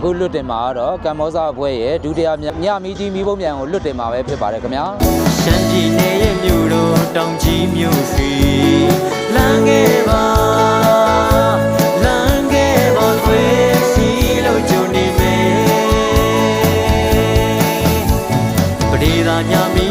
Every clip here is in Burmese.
အခုလွတ်တင်မှာကတော့ကမ္ဘောဇအဖွဲရဲ့ဒုတိယမြညမီကြီးမိဘုံမြန်ကိုလွတ်တင်မှာပဲဖြစ်ပါတယ်ခင်ဗျာရှမ်းပြည်နယ်ရဲ့မြို့တော်တောင်ကြီးမြို့စီလမ်းခဲ့ပါလမ်းခဲ့ပါခွေစီလို့ကြုံနေမယ်ပရိသာညာမီ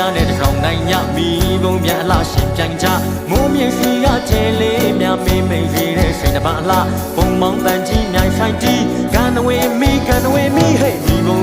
မြူနေများနဲ့တစ်ကောင်နိုင်ညမီဘုံပြန်အလားရှင်ပြန်ကြမိုးမြင့်စီကကျဲလေးများမေးမိန်စီတဲ့စိတ်တစ်ပါအလားဘုံမောင်းတန်ကြီးမြိုင်ဆိုင်တီကန်ဝေမီကန်ဝေမီဟဲ့ဒီဘုံ